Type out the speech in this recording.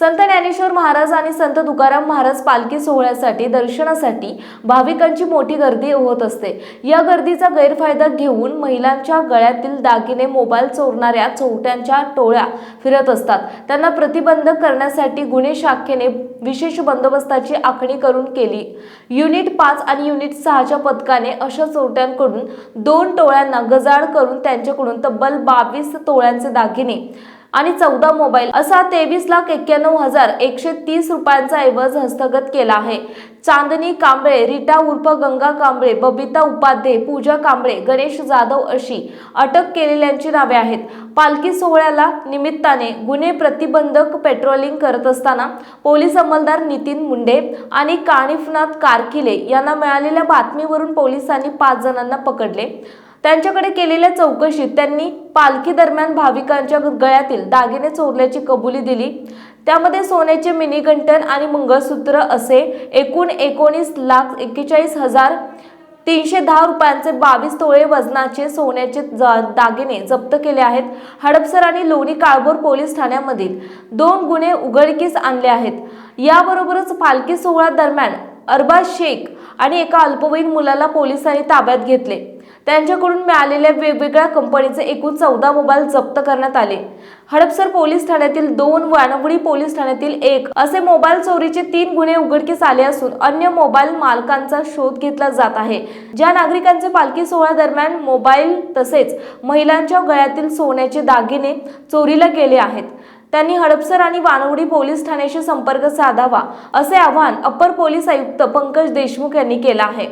संत ज्ञानेश्वर महाराज आणि संत तुकाराम महाराज पालखी सोहळ्यासाठी दर्शनासाठी भाविकांची मोठी गर्दी होत असते. या गर्दीचा गैरफायदा घेऊन महिलांच्या गळ्यातील दागिने मोबाईल चोरणाऱ्या चोरट्यांच्या टोळ्या फिरत असतात. त्यांना प्रतिबंध करण्यासाठी गुन्हे शाखेने विशेष बंदोबस्ताची आखणी करून केली. युनिट पाच आणि युनिट सहाच्या पथकाने अशा चोरट्यांकडून दोन टोळ्यांना गजाड करून त्यांच्याकडून तब्बल बावीस तोळ्यांचे दागिने आणि चौदा मोबाईल असा तेवीस लाख एक्क्याण्णव हजार एकशे तीस रुपयांचा ऐवज हस्तगत केला आहे. चांदनी कांबळे रीटा उर्फ गंगा कांबळे बबिता उपाध्ये पूजा कांबळे गणेश जाधव अशी अटक केलेल्यांची नावे आहेत. पालखी सोहळ्याला निमित्ताने गुन्हे प्रतिबंधक पेट्रोलिंग करत असताना पोलीस अंमलदार नितीन मुंडे आणि काणिफनाथ कारकिले यांना मिळालेल्या बातमीवरून पोलिसांनी पाच जणांना पकडले. त्यांच्याकडे केलेल्या चौकशीत त्यांनी पालखी दरम्यान भाविकांच्या गळ्यातील दागिने चोरल्याची कबुली दिली. त्यामध्ये सोन्याचे मिनीगंटन आणि मंगळसूत्र असे एकूण एकोणीस लाख एक्केचाळीस हजार तीनशे दहा रुपयांचे बावीस तोळे वजनाचे सोन्याचे दागिने जप्त केले आहेत. हडपसर आणि लोणी काळभोर पोलीस ठाण्यामधील दोन गुन्हे उघडकीस आणले आहेत. याबरोबरच पालखी सोहळा दरम्यान अरबाज शेख आणि एका अल्पवयीन मुलाला पोलिसांनी ताब्यात घेतले. त्यांच्याकडून मिळालेल्या वेगवेगळ्या कंपनीचे एकूण चौदा मोबाईल जप्त करण्यात आले. हडपसर पोलीस ठाण्यातील दोन वानवडी पोलीस ठाण्यातील एक असे मोबाईल चोरीचे तीन गुन्हे उघडकीस आले असून अन्य मोबाईल मालकांचा शोध घेतला जात आहे. ज्या नागरिकांचे पालखी सोहळ्या दरम्यान मोबाईल तसेच महिलांच्या गळ्यातील सोन्याचे दागिने चोरीला गेले आहेत. त्यांनी हडपसर आणि वानवडी पोलीस ठाण्याशी संपर्क साधावा असे आवाहन अप्पर पोलीस आयुक्त पंकज देशमुख यांनी केलं आहे.